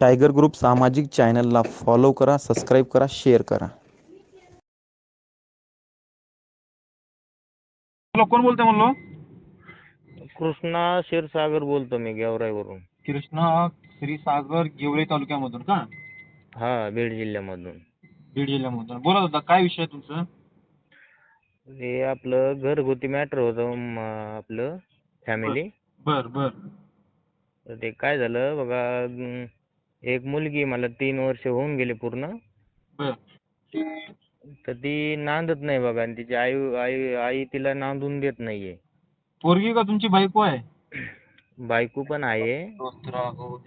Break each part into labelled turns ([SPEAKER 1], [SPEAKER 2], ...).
[SPEAKER 1] Tiger group सामाजिक चॅनलला follow करा सबस्क्राईब करा शेअर करा.
[SPEAKER 2] हॅलो कोण बोलतोय म्हणलो?
[SPEAKER 3] कृष्णा क्षीरसागर बोलतो मी गेवराईवरून.
[SPEAKER 2] कृष्णा श्रीसागर गेवरे तालुक्यामधून का?
[SPEAKER 3] हा बीड जिल्ह्यामधून.
[SPEAKER 2] बीड जिल्ह्यामधून. बोलत होता काय विषय आहे तुमचं?
[SPEAKER 3] ते आपलं घरगुती मॅटर होतं म, आपलं फॅमिली
[SPEAKER 2] बर बर.
[SPEAKER 3] ते काय झालं बघा अं, एक मुलगी आहे मला तीन वर्ष होऊन गेले पूर्ण.
[SPEAKER 2] बर.
[SPEAKER 3] तर ती नांदत नाही बघा आणि तिची आई आई आई तिला नांदून देत नाहीये.
[SPEAKER 2] पोरगी का तुमची बायको आहे?
[SPEAKER 3] बायको पण आहे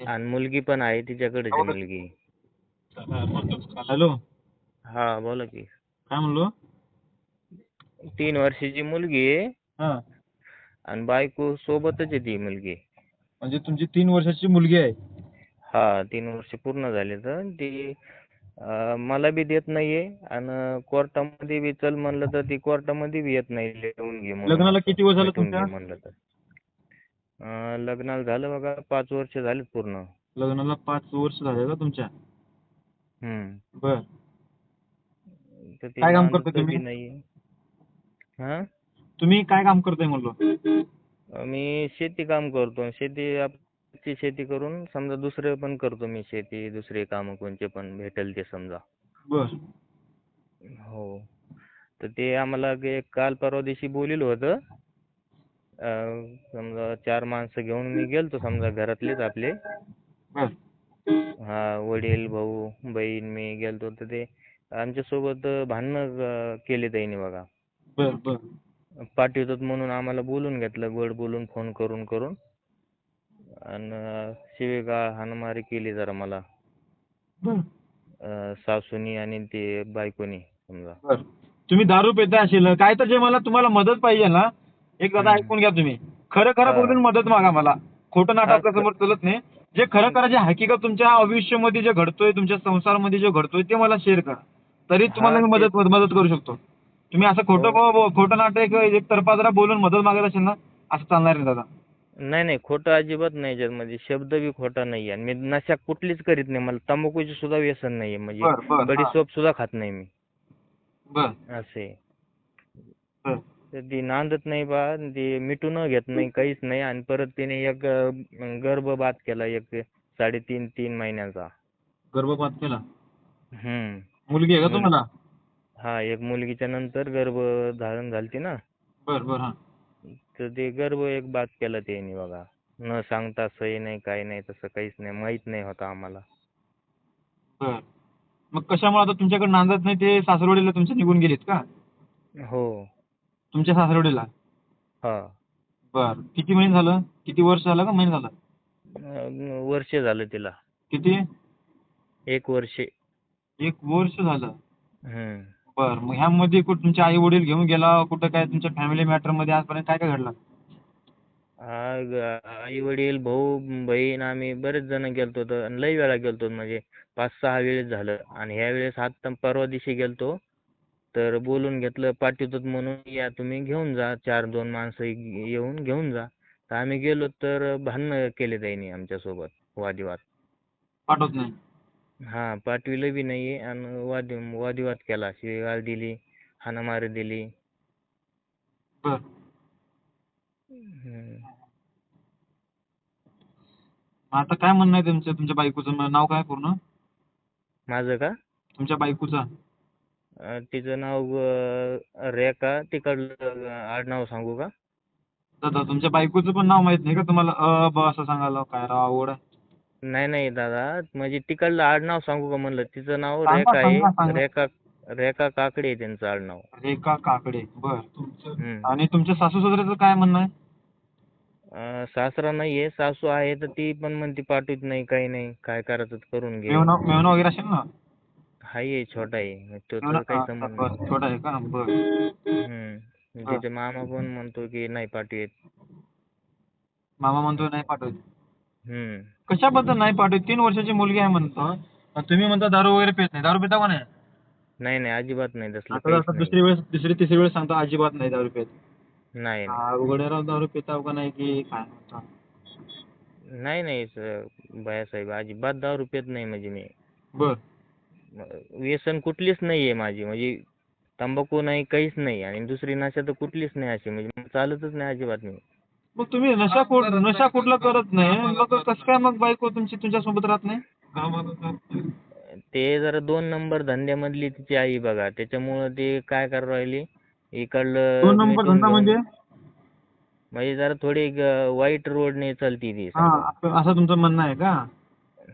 [SPEAKER 3] आणि मुलगी पण आहे तिच्याकडेच आहे मुलगी.
[SPEAKER 2] हॅलो.
[SPEAKER 3] हा बोला की.
[SPEAKER 2] काय म्हणलो?
[SPEAKER 3] तीन वर्षाची मुलगी आहे.
[SPEAKER 2] हा.
[SPEAKER 3] आणि बायको सोबतच आहे ती मुलगी.
[SPEAKER 2] म्हणजे तुमची तीन वर्षाची मुलगी आहे.
[SPEAKER 3] हा तीन वर्ष पूर्ण झाले तर. ती अं, मला बी देत नाहीये. आणि कोर्टामध्ये बी चल म्हणलं तर ती कोर्टामध्ये बी येत नाही. लिहून घे म्हणून.
[SPEAKER 2] लग्नाला किती वर्ष झालं
[SPEAKER 3] भेटून घे
[SPEAKER 2] तुमच्या?
[SPEAKER 3] म्हणलं तर. अं, लग्नाला झालं बघा पाच वर्ष झालेत पूर्ण.
[SPEAKER 2] लग्नाला पाच वर्ष झाले का तुमच्या?
[SPEAKER 3] हम्म.
[SPEAKER 2] बर.
[SPEAKER 3] तर ती
[SPEAKER 2] काय काम करता
[SPEAKER 3] बी
[SPEAKER 2] तुम्ही?
[SPEAKER 3] नाहीये. हा?
[SPEAKER 2] तुम्ही काय काम करताय म्हणलो?
[SPEAKER 3] मी शेती काम करतो. शेती आपली शेती करून समजा दुसरे पण करतो मी शेती दुसरे कामं कोणते पण भेटेल ते समजा.
[SPEAKER 2] बर.
[SPEAKER 3] हो. तर ते आम्हाला एक काल परवा दिवशी बोलिलं होतं. अं, समजा चार माणसं घेऊन मी गेलतो समजा घरातलेच आपले.
[SPEAKER 2] बर.
[SPEAKER 3] हा वडील भाऊ बहीण मी गेलतो. तर ते आमच्यासोबत भांडणं अं, केले त्यांनी बघा.
[SPEAKER 2] बर बर.
[SPEAKER 3] पाठवतात म्हणून आम्हाला बोलून घेतलं. गोड बोलून फोन करून करून. आणि शिवीगाळ हाणामारी केली जरा मला.
[SPEAKER 2] बर.
[SPEAKER 3] अं, सासूनी आणि ते बायकोनी समजा.
[SPEAKER 2] बर. तुम्ही दारू पिता असेल काय तर जे मला तुम्हाला मदत पाहिजे ना एक दादा. ऐकून घ्या तुम्ही. खरं खरं
[SPEAKER 3] हा.
[SPEAKER 2] बोलून मदत मागा मला. खोटं नाटक आपल्या. समोर चलत नाही. जे खरं खरं जे हकीकत तुमच्या आयुष्यामध्ये जे घडतोय तुमच्या संसारामध्ये जे घडतोय ते मला शेअर करा. तरी तुम्हाला
[SPEAKER 3] हा,
[SPEAKER 2] मी मदत मदत करू शकतो. तुम्ही असं खोटं
[SPEAKER 3] हो.
[SPEAKER 2] ब- खोटं नाटक एक तर्फा जरा बोलून मदत मागत असेल ना असं चालणार नाही दादा.
[SPEAKER 3] नाही नाही खोटं अजिबात नाही याच्यामध्ये शब्द बी खोटा नाही आणि मी नशा कुठलीच करीत नाही. मला तंबाखूचे सुद्धा व्यसन नाहीये.
[SPEAKER 2] बर,
[SPEAKER 3] म्हणजे
[SPEAKER 2] हा.
[SPEAKER 3] बडीशोप सुद्धा खात नाही मी.
[SPEAKER 2] बर.
[SPEAKER 3] असे.
[SPEAKER 2] बर.
[SPEAKER 3] तर ती नांदत नाही बा. आणि ती मिटून घेत नाही काहीच नाही. आणि परत तिने एक अं, गर्भपात केला एक साडेतीन तीन महिन्याचा.
[SPEAKER 2] गर्भपात केला?
[SPEAKER 3] हम्म.
[SPEAKER 2] मुलगी आहे का तुम्हाला?
[SPEAKER 3] हा एक मुलगीच्या नंतर गर्भ धारण झालती ना.
[SPEAKER 2] बर बर हा.
[SPEAKER 3] तर ते गर्भ एक बात केला त्यांनी बघा. न सांगता सही नाही काही नाही तसं काहीच नाही माहीत नाही होतं आम्हाला.
[SPEAKER 2] बर. मग कशामुळे आता तुमच्याकडे नांदत नाही ते सासरवडीला तुमच्या निघून गेलेत का?
[SPEAKER 3] हो.
[SPEAKER 2] तुमच्या सासरवडीला?
[SPEAKER 3] हा.
[SPEAKER 2] बर. किती महिने झालं? किती वर्ष झालं का महिने झालं?
[SPEAKER 3] अं, वर्ष झालं तिला.
[SPEAKER 2] किती?
[SPEAKER 3] एक वर्ष.
[SPEAKER 2] एक वर्ष झालं.
[SPEAKER 3] हम्म.
[SPEAKER 2] बर मग ह्यामध्ये कुठं तुमचे आई वडील घेऊन गेला कुठं काय तुमच्या फॅमिली मॅटरमध्ये आजपर्यंत काय काय घडलं?
[SPEAKER 3] आई वडील भाऊ बहीण आम्ही बरेच जण गेलतो तर आणि लई वेळा गेलतो म्हणजे पाच सहा वेळेस झालं. आणि ह्या वेळेस आता परवा दिवशी गेलतो. तर बोलून घेतलं पाठवतात म्हणून या तुम्ही घेऊन जा चार दोन माणसं येऊन घेऊन जा. तर आम्ही गेलो तर भांडणं केले त्यांनी आमच्यासोबत वादिवाद
[SPEAKER 2] पाठवत नाही.
[SPEAKER 3] हा पाठविलं बी नाही आणि वाद वादिवाद केला. शिवीगाळ दिली हाणामारी दिली.
[SPEAKER 2] बर.
[SPEAKER 3] हम्म.
[SPEAKER 2] आता काय म्हणणं आहे तुमचं तुमच्या बायकोचं? म- नाव काय पूर्ण?
[SPEAKER 3] माझं का?
[SPEAKER 2] तुमच्या बायकोचं.
[SPEAKER 3] अं, तिचं नाव अं, रेखा तिकडलं आडनाव सांगू का?
[SPEAKER 2] दादा तुमच्या बायकोचं पण नाव माहीत नाही का? तुम्हाला अ ब असं सांगायला काय? राव आवड आहे
[SPEAKER 3] नाही नाही दादा. म्हणजे तिकडलं आडनाव सांगू का म्हणलं? तिचं नाव
[SPEAKER 2] सांगा,
[SPEAKER 3] रेखा
[SPEAKER 2] सांगा,
[SPEAKER 3] आहे.
[SPEAKER 2] सांगा.
[SPEAKER 3] रेखा रेखा काकडे आहे त्यांचं आडनाव.
[SPEAKER 2] रेखा काकडे. बर
[SPEAKER 3] हम्म.
[SPEAKER 2] आणि तुमच्या सासू सासऱ्याचं काय म्हणणं आहे?
[SPEAKER 3] अं, सासरा नाहीये. सासू आहे तर ती पण म्हणते पाठवत नाही काही नाही. काय करायचं ते करून घे.
[SPEAKER 2] मेवणं मेवणं वगैरे असेल ना?
[SPEAKER 3] हाय छोटा आहे. तो
[SPEAKER 2] मेवणं
[SPEAKER 3] तर काही
[SPEAKER 2] हा,
[SPEAKER 3] संबंध
[SPEAKER 2] बर,
[SPEAKER 3] नाही.
[SPEAKER 2] छोटा आहे का? बर.
[SPEAKER 3] हम्म.
[SPEAKER 2] हा.
[SPEAKER 3] तिचे मामा पण म्हणतो की नाही पाठवत
[SPEAKER 2] मामा म्हणतो नाही पाठवत कशाबद्दल नाही पाठवत? तीन वर्षाची मुलगी आहे म्हणतो. तुम्ही म्हणता दारू वगैरे पित नाही. दारू पिता का नाही?
[SPEAKER 3] नाही नाही अजिबात नाही. तसलं
[SPEAKER 2] आता
[SPEAKER 3] काहीच
[SPEAKER 2] आता
[SPEAKER 3] नाही.
[SPEAKER 2] दुसरी वेळेस दुसरी तिसरी वेळेस सांगतो अजिबात नाही दारू पित.
[SPEAKER 3] नाही नाही.
[SPEAKER 2] दारू पिता का नाही की काय म्हणता?
[SPEAKER 3] नाही नाही भैयासाहेब अजिबात दारू पित नाही म्हणजे मी.
[SPEAKER 2] बर.
[SPEAKER 3] म- व्यसन कुठलीच नाही आहे माझी. म्हणजे तंबाखू नाही काहीच नाही. आणि दुसरी नशा तर कुठलीच नाही अशी. म्हणजे मला चालतच नाही अजिबात मी.
[SPEAKER 2] मग तुम्ही नशा कुठ नशा कुठला करत नाही? मग कसं काय मग बायको तुमची तुमच्यासोबत राहत नाही?
[SPEAKER 3] ते जरा दोन नंबर धंद्यामधली तिची आई बघा त्याच्यामुळं ते काय करू राहिली? इकडलं
[SPEAKER 2] दोन नंबर धंदा म्हणजे?
[SPEAKER 3] म्हणजे जरा थोडी ग- वाईट रोडने चालती ती
[SPEAKER 2] हा असं असं तुमचं म्हणणं आहे का?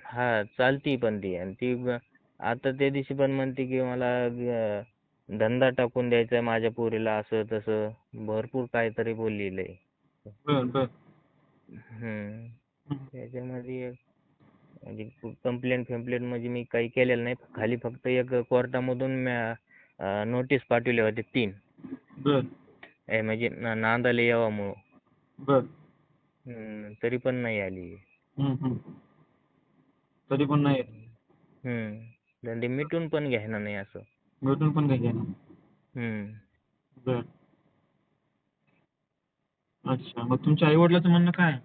[SPEAKER 3] हा चालती पण ती. आणि ती ब- आता त्या दिवशी पण म्हणते की मला ग- धंदा टाकून द्यायचा आहे माझ्या पोरीला असं तसं. भरपूर काहीतरी बोललेलं आहे. हम्म. त्याच्यामध्ये म्हणजे कंप्लेंट फिम्प्लेंट म्हणजे मी काही केलेलं नाही. खाली फक्त एक कोर्टामधून नोटीस पाठवले होते तीन. म्हणजे ना- नांदायला यावं म्हणून. तरी पण नाही आली.
[SPEAKER 2] तरी पण नाही.
[SPEAKER 3] हम्म. मिटून पण घ्यायना नाही असं.
[SPEAKER 2] भेटून पण घेणार.
[SPEAKER 3] हम्म.
[SPEAKER 2] अच्छा मग तुमच्या आई वडिलाचं म्हणणं काय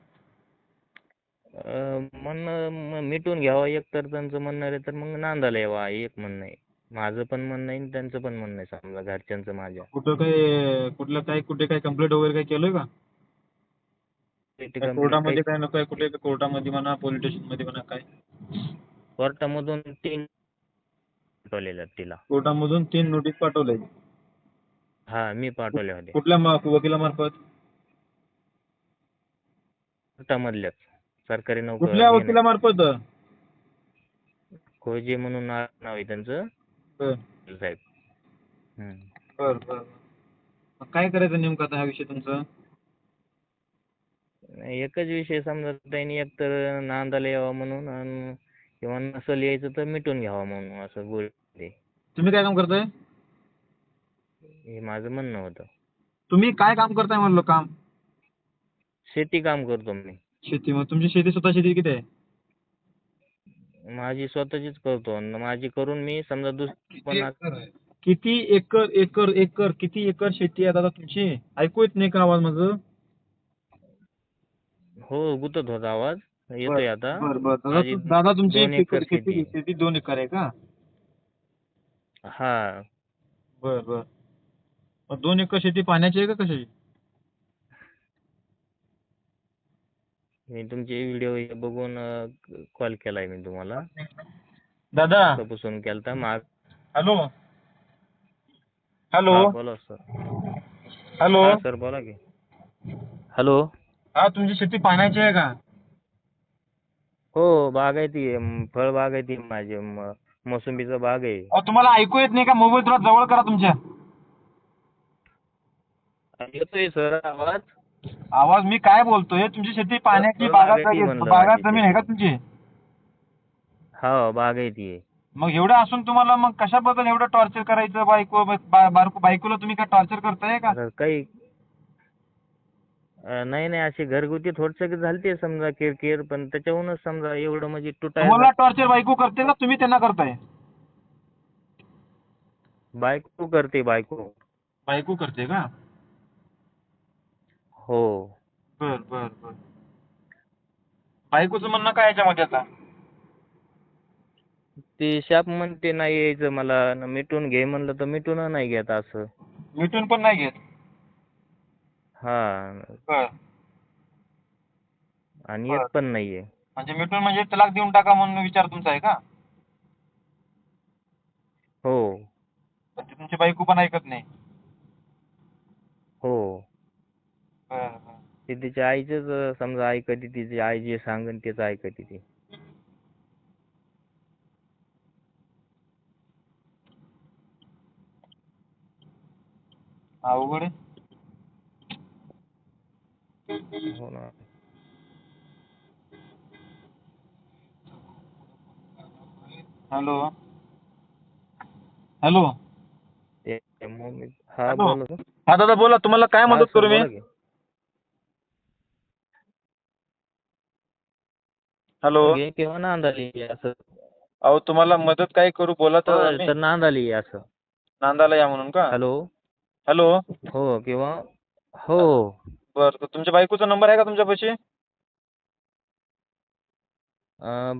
[SPEAKER 3] अं, म्हणणं म- मिटून घ्यावं. एक तर त्यांचं म्हणणं आहे तर मग नांदायला यावा. एक म्हणणं आहे. माझं पण म्हणणं आहे आणि त्यांचं पण म्हणणं आहे समजा घरच्यांचं माझ्या.
[SPEAKER 2] कुठं काही कुठलं काही कुठे काही कंप्लेंट वगैरे काही केलंय का?
[SPEAKER 3] ते
[SPEAKER 2] काय
[SPEAKER 3] complaint
[SPEAKER 2] कोर्टामध्ये काय नको आहे? कुठे कोर्टामध्ये म्हणा पोलीस स्टेशनमध्ये म्हणा काय?
[SPEAKER 3] कोर्टामधून तीन पाठवलेल्या तिला.
[SPEAKER 2] कोर्टामधून तीन नोटीस पाठवलंय
[SPEAKER 3] हा मी पाठवल्या होत्या
[SPEAKER 2] कुठल्या मा- वकिलामार्फत?
[SPEAKER 3] कोर्टामधल्याच सरकारी नोकर
[SPEAKER 2] कुठल्या वकिलामार्फत?
[SPEAKER 3] खोजे म्हणून नाव नाव आहे त्यांचं.
[SPEAKER 2] बर.
[SPEAKER 3] साहेब. हम्म.
[SPEAKER 2] बर बर मग काय करायचं नेमकं आता हा विषय तुमचा?
[SPEAKER 3] एकच विषय समजा त्यांनी एकतर नांदायला यावं म्हणून आणि किंवा नसल यायचं तर मिटून घ्यावं म्हणून असं बोलले.
[SPEAKER 2] तुम्ही काय काम करताय?
[SPEAKER 3] हे माझं म्हणणं होतं.
[SPEAKER 2] तुम्ही काय काम करताय म्हणलं काम?
[SPEAKER 3] शेती काम करतो मी.
[SPEAKER 2] शेती मग तुमची शेती स्वतः शेती किती आहे?
[SPEAKER 3] माझी स्वतःचीच करतो. आणि माझी करून मी समजा दुसरी पण अस-
[SPEAKER 2] किती एकर एकर एकर किती एकर शेती आहे दादा तुमची? ऐकू येत नाही का आवाज माझं?
[SPEAKER 3] हो गुतत होता आवाज. येतोय आता.
[SPEAKER 2] बर बर. दादा
[SPEAKER 3] माझी
[SPEAKER 2] तु- दादा तुमची
[SPEAKER 3] दोन एकर
[SPEAKER 2] शेती
[SPEAKER 3] शेती.
[SPEAKER 2] शेती दोन एकर आहे का?
[SPEAKER 3] हा.
[SPEAKER 2] बर बर. मग दोन एकर शेती पाण्याची आहे का कशाची?
[SPEAKER 3] मी तुमचे व्हिडिओ बघून कॉल केलाय मी तुम्हाला.
[SPEAKER 2] दादा.
[SPEAKER 3] तपासून केलता माग.
[SPEAKER 2] हॅलो. हॅलो.
[SPEAKER 3] बोला सर.
[SPEAKER 2] हॅलो.
[SPEAKER 3] हा सर बोला की. हॅलो.
[SPEAKER 2] हा तुमची शेती पाण्याची आहे का?
[SPEAKER 3] हो बाग आहे ती. म, फळ बाग आहे ती माझी. मोसंबीचा बाग आहे.
[SPEAKER 2] अहो तुम्हाला ऐकू येत नाही का? मोबाईल थोडा जवळ करा तुमच्या.
[SPEAKER 3] येतोय सर आवाज.
[SPEAKER 2] आवाज मी काय बोलतोय? तुमची शेती पाण्याची बागात
[SPEAKER 3] बागायती म्हणलं
[SPEAKER 2] बागात
[SPEAKER 3] माझी
[SPEAKER 2] जमीन आहे का. तुमची?
[SPEAKER 3] हा बाग आहे.
[SPEAKER 2] मग एवढं असून तुम्हाला मग कशाबद्दल एवढं टॉर्चर करायचं? बायको बा- बारको बायकोला तुम्ही काय टॉर्चर करताय का?
[SPEAKER 3] काही अं, नाही नाही अशी घरगुती थोडस झालते समजा किरकिर पण त्याच्याहूनच समजा एवढं म्हणजे
[SPEAKER 2] तुम्हाला
[SPEAKER 3] तुटायला
[SPEAKER 2] टॉर्चर बायको करते का तुम्ही त्यांना करताय.
[SPEAKER 3] बायको करते बायको.
[SPEAKER 2] बायको करते का?
[SPEAKER 3] हो.
[SPEAKER 2] बर बर बर. बायकोचं म्हणणं काय याच्यामध्ये आता?
[SPEAKER 3] ती शाप म्हणते नाही यायचं मला. न मिटून घे. म्हणलं तर मिटून नाही घेत असं.
[SPEAKER 2] मिटून पण नाही घेत?
[SPEAKER 3] हा.
[SPEAKER 2] बर.
[SPEAKER 3] आणि येत पण नाहीये.
[SPEAKER 2] म्हणजे मिटून म्हणजे तलाक देऊन टाका म्हणून विचार तुमचा आहे का?
[SPEAKER 3] हो.
[SPEAKER 2] तुमची बायको पण ऐकत नाही.
[SPEAKER 3] हो. ती तिच्या आईचंच समजा ऐकते तिची आई जे सांगेन तेच ऐकते ती.
[SPEAKER 2] अवघड आहे.
[SPEAKER 3] हो ना.
[SPEAKER 2] हॅलो. हॅलो.
[SPEAKER 3] ते हा
[SPEAKER 2] हॅलो.
[SPEAKER 3] बोला.
[SPEAKER 2] हा दादा बोला. तुम्हाला काय मदत करू मी
[SPEAKER 3] बोला की.
[SPEAKER 2] हॅलो.
[SPEAKER 3] घे किंवा नांदाली असं?
[SPEAKER 2] अहो तुम्हाला मदत काय करू बोला तर
[SPEAKER 3] हो,
[SPEAKER 2] मी.
[SPEAKER 3] तर नांदाली असं.
[SPEAKER 2] नांदाला या म्हणून का?
[SPEAKER 3] हॅलो.
[SPEAKER 2] हॅलो.
[SPEAKER 3] हो किंवा हो.
[SPEAKER 2] बर तुमच्या बायकोचा नंबर आहे का तुमच्यापाशी?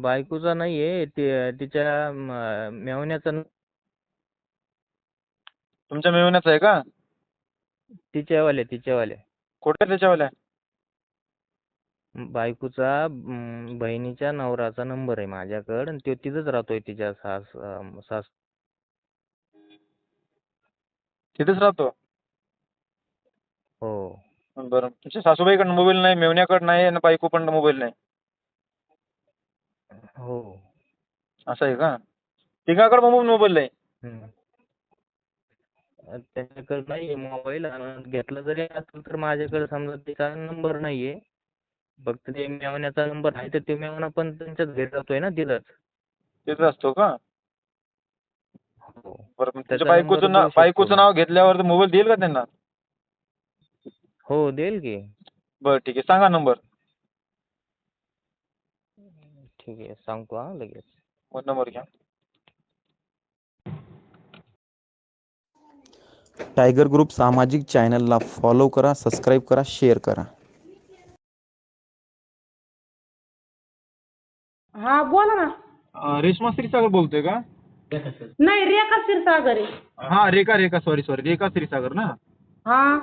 [SPEAKER 3] बायकोचा नाही आहे ते तिच्या म- मेव्हण्याचा न-
[SPEAKER 2] तुमच्या मिळवण्याचा आहे का?
[SPEAKER 3] तिच्यावाल्या तिच्यावाल्या.
[SPEAKER 2] कुठे त्याच्यावाल्या?
[SPEAKER 3] बायकोचा अं, बहिणीच्या नवऱ्याचा नंबर आहे माझ्याकडं आणि तो तिथंच राहतोय तिच्या सास अं, सास
[SPEAKER 2] तिथेच राहतो?
[SPEAKER 3] हो.
[SPEAKER 2] बरं. तुमच्या सासूबाईकडे मोबाईल नाही मेवण्याकडे नाही आणि बायको पण मोबाईल नाही?
[SPEAKER 3] हो.
[SPEAKER 2] असं आहे का? तिघाकडे मोबाईल मोबाईल नाही?
[SPEAKER 3] हम्म. अं, त्याच्याकडे नाही मोबाईल आणि घेतला जरी असेल तर माझ्याकडे समजा तिचा नंबर नाही आहे फक्त ते मेव्हण्याचा नंबर आहे तर ते मेव्हणा पण त्यांच्याच घरी राहतोय ना तिथंच
[SPEAKER 2] तिथेच असतो का?
[SPEAKER 3] हो.
[SPEAKER 2] बरं मग
[SPEAKER 3] त्याचा
[SPEAKER 2] तुमच्या बायकोचं
[SPEAKER 3] number
[SPEAKER 2] नाव
[SPEAKER 3] देऊ शकतो.
[SPEAKER 2] बायकोचं. नाव घेतल्यावर मोबाईल देईल का त्यांना?
[SPEAKER 3] हो देईल की.
[SPEAKER 2] बरं ठीक आहे. सांगा नंबर
[SPEAKER 3] ठीक आहे सांगतो हा लगेच.
[SPEAKER 2] मग नंबर घ्या.
[SPEAKER 1] टायगर ग्रुप सामाजिक चॅनलला फॉलो करा सबस्क्राईब करा शेअर करा.
[SPEAKER 4] हा बोला ना.
[SPEAKER 2] अं, रेश्मा श्रीसागर बोलतोय का?
[SPEAKER 4] नाही रेखा क्षीरसागर आहे.
[SPEAKER 2] हा रेखा रेखा सॉरी सॉरी रेखा श्रीसागर ना?
[SPEAKER 4] हा.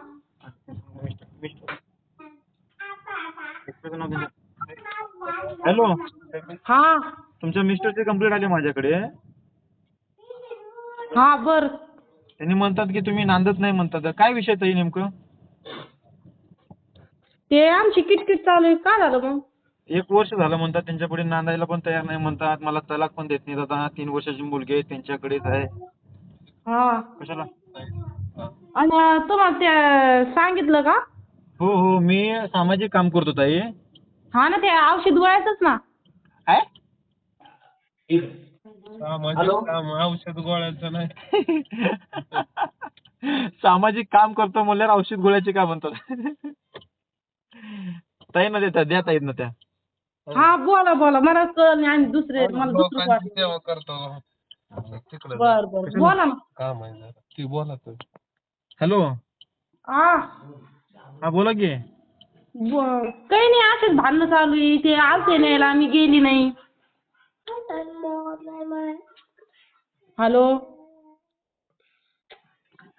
[SPEAKER 2] हॅलो.
[SPEAKER 4] हा.
[SPEAKER 2] तुमच्या मिस्टरची कंप्लेंट आली माझ्याकडे.
[SPEAKER 4] हा बर.
[SPEAKER 2] त्यांनी म्हणतात की तुम्ही नांदत नाही म्हणतात. काय विषय ताई नेमकं?
[SPEAKER 4] ते आमची किटकिट चालू आहे. काय झालं मग?
[SPEAKER 2] एक वर्ष झालं म्हणतात त्यांच्या पुढे नांदायला पण तयार नाही म्हणतात. मला तलाक पण देत नाही. आता तीन वर्षाची मुलगी आहे त्यांच्याकडेच आहे.
[SPEAKER 4] हा.
[SPEAKER 2] कशाला?
[SPEAKER 4] आणि अं, तुम्हाला ते सांगितलं का?
[SPEAKER 2] हो हो. मी सामाजिक काम करतो ताई.
[SPEAKER 4] हा ना ते औषध गोळ्याचंच ना.
[SPEAKER 2] काय?
[SPEAKER 5] सामाजिक काम औषध गोळ्याचं नाही.
[SPEAKER 2] सामाजिक काम करतो म्हणल्यावर औषध गोळ्याचे काय म्हणतात? ताई ना देतात द्या ताईत ना त्या.
[SPEAKER 4] हा बोला बोला. मला कळलं नाही. आणि दुसरे मला दुसरं
[SPEAKER 5] लोकांची
[SPEAKER 4] वाटलं.
[SPEAKER 5] सेवा करतो. तिकडे
[SPEAKER 4] बर बर. बोला ना.
[SPEAKER 5] काम आहे जरा. ती बोला तर.
[SPEAKER 2] हॅलो.
[SPEAKER 4] हा
[SPEAKER 2] हा बोला की.
[SPEAKER 4] ब- काही नाही असेच भांडणं चालू आहे. ते आलते न्यायला मी गेली नाही. हॅलो.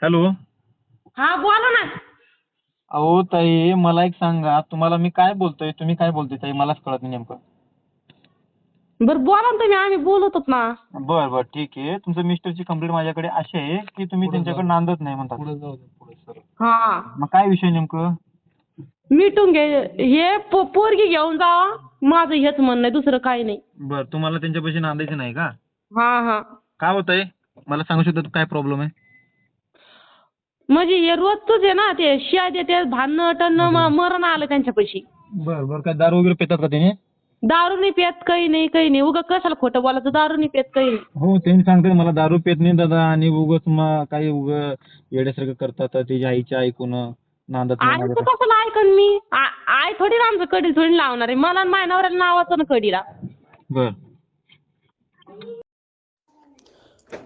[SPEAKER 2] हॅलो.
[SPEAKER 4] हा बोला ना.
[SPEAKER 2] अहो ताई मला एक सांगा. तुम्हाला मी काय बोलतोय? तुम्ही काय बोलतोय ताई? मलाच कळत नाही नेमकं.
[SPEAKER 4] बर बोला ना तुम्ही. आम्ही बोलत होत ना.
[SPEAKER 2] बर बर. ठीक आहे. तुमच्या मिस्टरची कंप्लेंट माझ्याकडे अशी आहे की तुम्ही त्यांच्याकडे नांदत नाही म्हणतात.
[SPEAKER 5] पुढे जाऊ दे पुढे सर
[SPEAKER 4] हा.
[SPEAKER 2] मग काय विषय नेमकं?
[SPEAKER 4] मिटून घे. हे पो- पोरगी घेऊन जावा माझं हेच म्हणणं आहे. दुसरं काही नाही.
[SPEAKER 2] बर तुम्हाला त्यांच्यापाशी नांदायचं नाही का?
[SPEAKER 4] हा हा.
[SPEAKER 2] काय होतंय? मला सांगू शकता काय प्रॉब्लेम आहे?
[SPEAKER 4] म्हणजे हे रोजच आहे ना ते शिया देते भांडणं टणं म- मरण आलं त्यांच्यापाशी.
[SPEAKER 2] बर बर. काय दारू वगैरे पितात का त्याने?
[SPEAKER 4] दारू नाही पित काही नाही काही नाही. उगा कशाला खोटं बोलायचं? दारू नाही पित काही नाही.
[SPEAKER 2] हो त्यांनी सांगतात मला दारू पित नाही दादा. आणि उगाच मग काही उग येड्यासारखं करतात त्याच्या आईच्या ऐकून नांदत नाही
[SPEAKER 4] आईचं. कशाला ऐकन मी? आ- आई थोडी ना आमचं कडील थोडी लावणार आहे. मला आणि माझ्या नवऱ्याला नावाचं ना कडीला.
[SPEAKER 2] बर.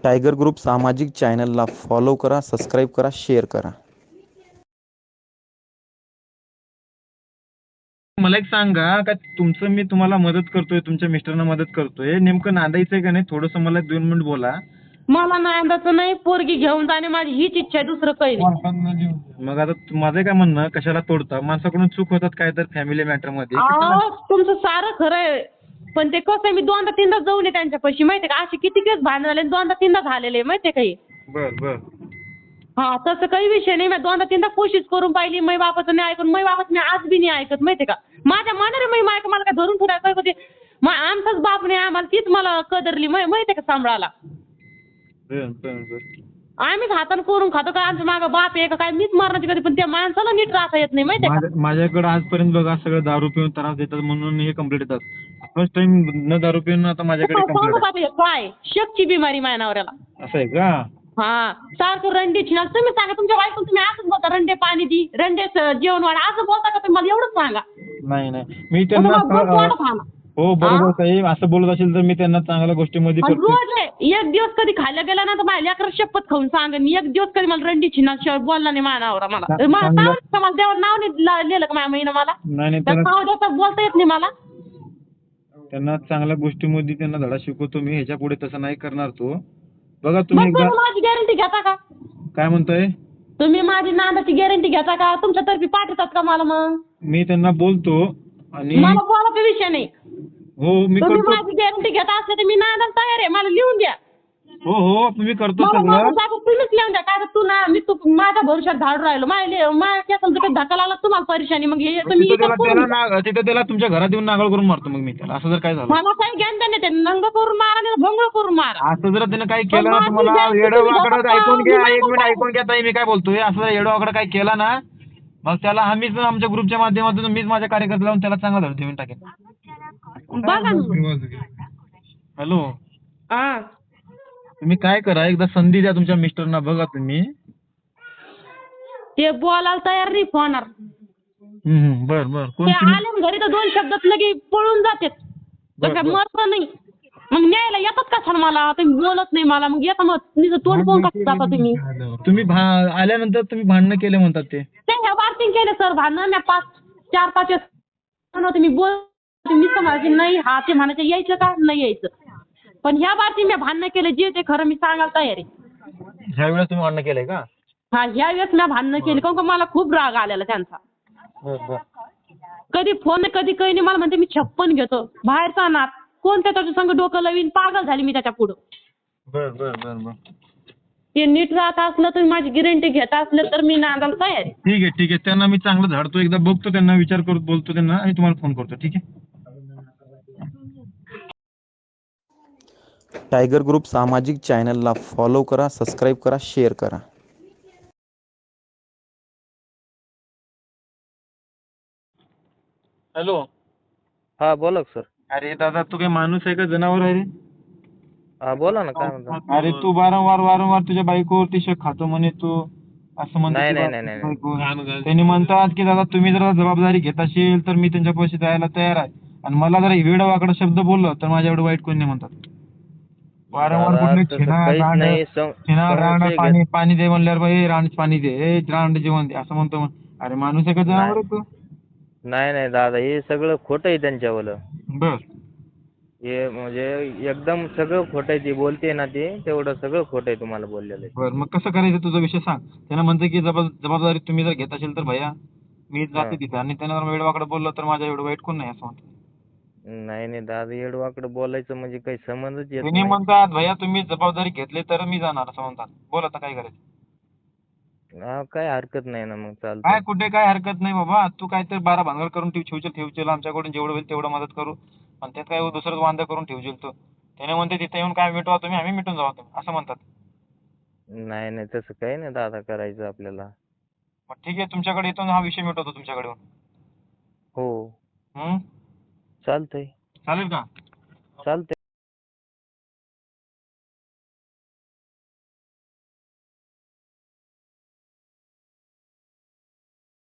[SPEAKER 1] टायगर ग्रुप सामाजिक चॅनलला फॉलो करा सबस्क्राईब करा शेअर करा.
[SPEAKER 2] मला एक सांगा का तुमचं मी तुम्हाला मदत करतोय तुमच्या मिस्टरना मदत करतोय. नेमकं नांदायचंय का नाही? थोडंसं मला दोन मिनिट बोला.
[SPEAKER 4] मला नांदाचं नाही पोरगी घेऊन जाणे माझी हीच इच्छा आहे दुसरं काही नाही.
[SPEAKER 2] मग आता तु- माझं काय म्हणणं कशाला तोडता? माणसाकडून चूक होतात काय तर फॅमिली मॅटरमध्ये.
[SPEAKER 4] अहो तुमचं सारं खरं आहे. पण ते कसं आहे मी दोनदा तीनदा जाऊन आहे त्यांच्यापाशी माहितीये का? असे किती केस भांडण झाले आणि दोनदा तीनदा झालेले माहितीये का हे?
[SPEAKER 2] बर बर.
[SPEAKER 4] हा तसं काही विषय नाही. मी दोनदा तीनदा कोशिश करून पाहिली मै बापाचं नाही ऐकून मै बापाचं मी आज बी नाही ऐकत माहितीये का? माझ्या मनाने मै मायक मला काय धरून ठेवायचं होते मा- आमचाच बाप नाही आम्हाला तीच मला कदरली मै माहितीये का सांभाळायला?
[SPEAKER 2] बर बर बर.
[SPEAKER 4] आम्हीच हातानं करून खातो का? आमच्या मागं बाप आहे का काय? मीच मारण्याची कधी पण त्या माणसाला नीट राहता येत नाही माहितीये का?
[SPEAKER 2] माझ्या- माझ्याकडे आजपर्यंत बघा सगळं दारू पिऊन त्रास देतात म्हणून हे कंप्लीट येतात. फर्स्ट टाइम न दारू पिऊन आता माझ्याकडे
[SPEAKER 4] सांगू
[SPEAKER 2] कंप्लीट
[SPEAKER 4] ते काय शकची बिमारी माझ्या नवऱ्याला
[SPEAKER 2] असं आहे का?
[SPEAKER 4] हा. सारखं रंडे छिनाल तुम्ही सांगा तुमच्या बायकोला तुम्ही असंच बोलता रंडे पाणी दी रंडे जेवण वाढ असं बोलता का तुम्ही? मला एवढंच सांगा.
[SPEAKER 2] नाही नाही. मी त्यांना. हो बरोबर ताई असं बोलत असेल तर मी त्यांना चांगल्या गोष्टीमध्ये
[SPEAKER 4] आणि
[SPEAKER 2] करतो
[SPEAKER 4] रोज आहे. एक दिवस कधी खायला गेला ना तर माझ्या लेकरं शपथ खाऊन सांगेन एक दिवस कधी मला रंडी छिनाल शिवाय बोलला नाही माझ्या नवरा मला.
[SPEAKER 2] चा-
[SPEAKER 4] मला
[SPEAKER 2] चांगलं-
[SPEAKER 4] नाव मला देवा नाव नाही ला- लिहिलं का माझ्या महिना मला?
[SPEAKER 2] नाही नाही त्यांना
[SPEAKER 4] नाव देता बोलता येत नाही मला.
[SPEAKER 2] त्यांना चांगल्या गोष्टीमध्ये त्यांना धडा शिकवतो मी. ह्याच्या पुढे तसं नाही करणार तो. बघा तुम्ही
[SPEAKER 4] मग
[SPEAKER 2] एकदा
[SPEAKER 4] तुम्ही माझी गॅरंटी घेता का?
[SPEAKER 2] काय म्हणताय?
[SPEAKER 4] तुम्ही माझी नांदाची गॅरंटी घेता का? तुमच्यातर्फे पाठवतात का मला मग?
[SPEAKER 2] मी त्यांना बोलतो आणि
[SPEAKER 4] मला बोलायचा विषय नाही.
[SPEAKER 2] हो मी
[SPEAKER 4] तुम्ही
[SPEAKER 2] करतो.
[SPEAKER 4] माझी गॅरंटी घेता असले तर मी नांदायला तयार आहे मला लिहून द्या.
[SPEAKER 2] हो हो मी करतो
[SPEAKER 4] मला
[SPEAKER 2] सगळं.
[SPEAKER 4] तुम्हीच लिहून द्या. काय तर तू ना मी तू माझ्या भरोशात धाडून राहिलो. माझ्या काही धक्का लागला तुम्हाला परेशानी. मग हे तुम्ही
[SPEAKER 2] तिथं
[SPEAKER 4] इथं
[SPEAKER 2] त्याला
[SPEAKER 4] करून
[SPEAKER 2] त्याला नाग- तिथं त्याला तुमच्या घरात येऊन नागळ करून मारतो मग मी त्याला. असं जर काय झालं.
[SPEAKER 4] मला काही ज्ञान नाही ते नंग करून मारा नाही भंग करून मारा.
[SPEAKER 2] असं जर त्यानं काही केलं ना
[SPEAKER 4] माझी
[SPEAKER 2] तुम्हाला
[SPEAKER 4] गॅरंटी
[SPEAKER 2] येडं
[SPEAKER 4] तुम्ही
[SPEAKER 2] वाकडं
[SPEAKER 4] दाखवा.
[SPEAKER 2] ऐकून घ्या
[SPEAKER 4] मी
[SPEAKER 2] एक मिनिट. ऐकून घ्या ताई मी काय बोलतोय? असं जर येडं वाकडं काही केला ना मग त्याला आम्हीच आमच्या ग्रुपच्या माध्यमातून मीच माझ्या कार्यकर्त्याला लावून त्याला चांगला धड देऊन टाकेन.
[SPEAKER 4] बघा ना.
[SPEAKER 2] हॅलो.
[SPEAKER 4] हा.
[SPEAKER 2] तुम्ही काय करा एकदा संधी द्या तुमच्या मिस्टरना बघा तुम्ही.
[SPEAKER 4] ते बोलायला तयार नाही होणार.
[SPEAKER 2] हम्म, बर बर. कोण
[SPEAKER 4] ते
[SPEAKER 2] तुम्ही-
[SPEAKER 4] आले ना घरी तर दोन शब्दात लगे पळून जातात.
[SPEAKER 2] बर,
[SPEAKER 4] कसं
[SPEAKER 2] बर.
[SPEAKER 4] मरत नाही. मग न्यायला येतात का छान मला? तुम्ही बोलत नाही मला. मग येता मग. निजं तोंड पाहून कसं जाता तुम्ही?
[SPEAKER 2] तुम्ही भा- आल्यानंतर तुम्ही भांडणं केले म्हणतात ते.
[SPEAKER 4] ते ह्या बारतीन केले सर. भांडण पाच चार पाच वेळेस होते, मी बोल मी तर म्हणायचे नाही हा ते म्हणायचे यायचं का? नाही यायचं. पण ह्या बारती मी भांडणं केले जे ते खरं मी सांगायला तयार आहे.
[SPEAKER 2] ह्या वेळेस तुम्ही भांडणं केलंय का?
[SPEAKER 4] हा ह्या वेळेस मी भांडणं केली. कारण का मला खूप राग आलेला त्यांचा.
[SPEAKER 2] बर बर.
[SPEAKER 4] कधी फोन कधी काही नाही. मला म्हणते मी छप्पन घेतो. बाहेरचा नात कोण त्याच्या संग डोकं लवीन? पागल झाली मी त्याच्या पुढं.
[SPEAKER 2] बर बर बर बर.
[SPEAKER 4] ते नीट राहत असलं तर माझी गॅरंटी घेत असलं तर मी नांदायला तयार आहे.
[SPEAKER 2] ठीक आहे ठीक आहे. त्यांना मी चांगलं झाडतो एकदा बघतो त्यांना विचार करतो बोलतो त्यांना आणि तुम्हाला फोन करतो. ठीक आहे?
[SPEAKER 1] टायगर ग्रुप सामाजिक चॅनलला फॉलो करा सबस्क्राईब करा शेअर करा.
[SPEAKER 2] हॅलो.
[SPEAKER 3] हा बोला सर.
[SPEAKER 2] अरे दादा तू काय माणूस आहे का? जनावर आहे रे.
[SPEAKER 3] हा बोला ना काय म्हणता?
[SPEAKER 2] अरे तू वारंवार वारंवार तुझ्या बायकोवरती शक खातो म्हणे तू. असं म्हणतो
[SPEAKER 3] नाही, नाही, नाही, नाही.
[SPEAKER 2] बायको. त्यांनी म्हणतात की दादा तुम्ही जर जबाबदारी घेत असेल तर मी त्यांच्या पैसे द्यायला तयार आहे. आणि मला जर वेळ वाकडा शब्द बोललो तर माझ्या एवढं वाईट कोणी नाही म्हणतात. वारंवार कुठले
[SPEAKER 3] काहीच
[SPEAKER 2] रांड पाणी पाणी दे म्हणल्यावर बाई रांड पाणी दे. ए रांड जेवण दे असं म्हणतो अरे माणूस आहे का जनावर तू?
[SPEAKER 3] नाही नाही दादा हे सगळं खोटं आहे त्यांच्यावालं
[SPEAKER 2] बर.
[SPEAKER 3] हे म्हणजे एकदम सगळं खोटं आहे ती बोलते ना ते तेवढं सगळं खोटं आहे तुम्हाला बोललेलं आहे.
[SPEAKER 2] बर मग कसं करायचं तुझा विषय सांग. त्यानं म्हणतं की जबाब जबाबदारी तुम्ही जर घेत असेल तर भैया मी जाते. तिथे. आणि त्यानं जर वेळवाकडं बोललं तर माझ्या एवढं वाईट कोण नाही असं म्हणतो
[SPEAKER 3] नाही नाही दादा येडवाकडं बोलायचं म्हणजे काही समजच येत नाही.
[SPEAKER 2] म्हणतात भैया तुम्ही जबाबदारी घेतली तर मी जाणार असं म्हणतात. बोल आता काय करायचं?
[SPEAKER 3] हा काय हरकत नाही ना मग
[SPEAKER 2] काय
[SPEAKER 3] चालतं
[SPEAKER 2] कुठे काय हरकत नाही बाबा. तू काय तर बारा भानगड करून ठेव ठेवशील ठेवशील. आमच्याकडून जेवढं होईल तेवढं मदत करू. आणि त्यात काय दुसरंच वांदा करून ठेवशील तू. त्याने म्हणते तिथे येऊन काय मिटवा तुम्ही आम्ही मिटून जाऊ तुम्ही असं म्हणतात.
[SPEAKER 3] नाही नाही तसं काही नाही दादा करायचं आपल्याला.
[SPEAKER 2] मग ठीक आहे तुमच्याकडे येतो आणि हा विषय मिटवतो तुमच्याकडे येऊन.
[SPEAKER 3] हो.
[SPEAKER 2] हम्म?
[SPEAKER 3] चालतंय.
[SPEAKER 2] चालेल का?
[SPEAKER 3] चालतंय.